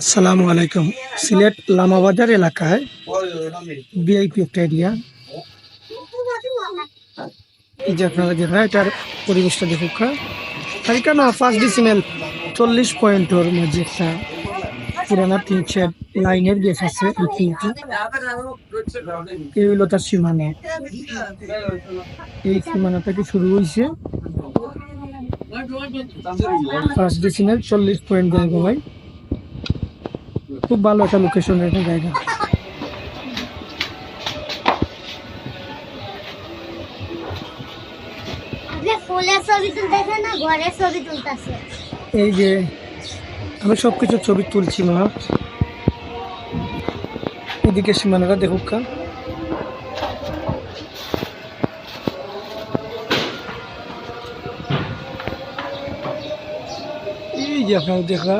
আসসালামু আলাইকুম। সিলেট লামাবাজার এলাকায় বিআইপি একটা এরিয়া এই যে আপনারা দেখা এটার পরিবেশটা দেখুক আর কেন ফার্স্ট ডিসিমেল চল্লিশ পয়েন্টর মাঝে একটা পুরানা তিন শেড লাইনের গেস আছে এই এই তার সীমানা। এই সীমানা থেকে শুরু হয়েছে ফার্স্ট ডিসিমেল চল্লিশ পয়েন্ট জায়গা ভাই। খুব ভালো একটা লোকেশন একটা জায়গা। এই যে আমি সব কিছু ছবি তুলছি মা। এদিকে সীমানাটা দেখুক কা। এই যে আপনার দেখা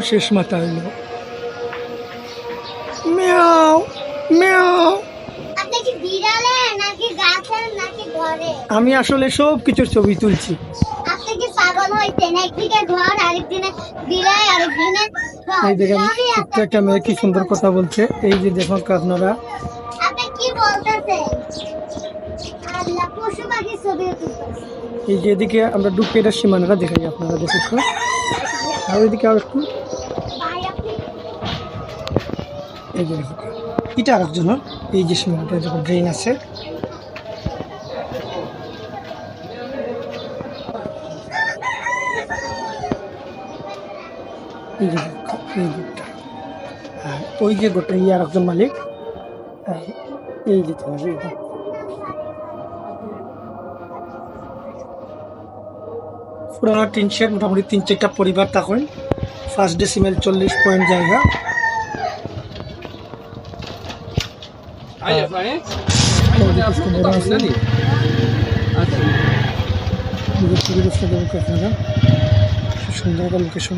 শেষ মাথা হইল মিয়াও মিয়াও। আমি আসলে সব কিছুর ছবি তুলছি। এই দেখেন একটা- মেয়ে কি সুন্দর কথা বলছে। এই যে দেখুন আপনারা। এই যে এদিকে আমরা ঢুকে এটা সীমানাটা দেখাই আপনারা দেখুন। তো। আর ওইদিকে আর একটু এই যে এটা আর একজন এই যে সীমানাটা যখন ড্রেন আছে। এই যে এই দিকটা আর ওই যে গোটা ইয়ে আর একজন মালিক এই যে পুরানো তিন শেড মোটামুটি তিন চারটা পরিবার থাকেন ফার্স্ট ডেসিমেল চল্লিশ পয়েন্ট জায়গা। দেখুন আপনারা সুন্দর একটা লোকেশন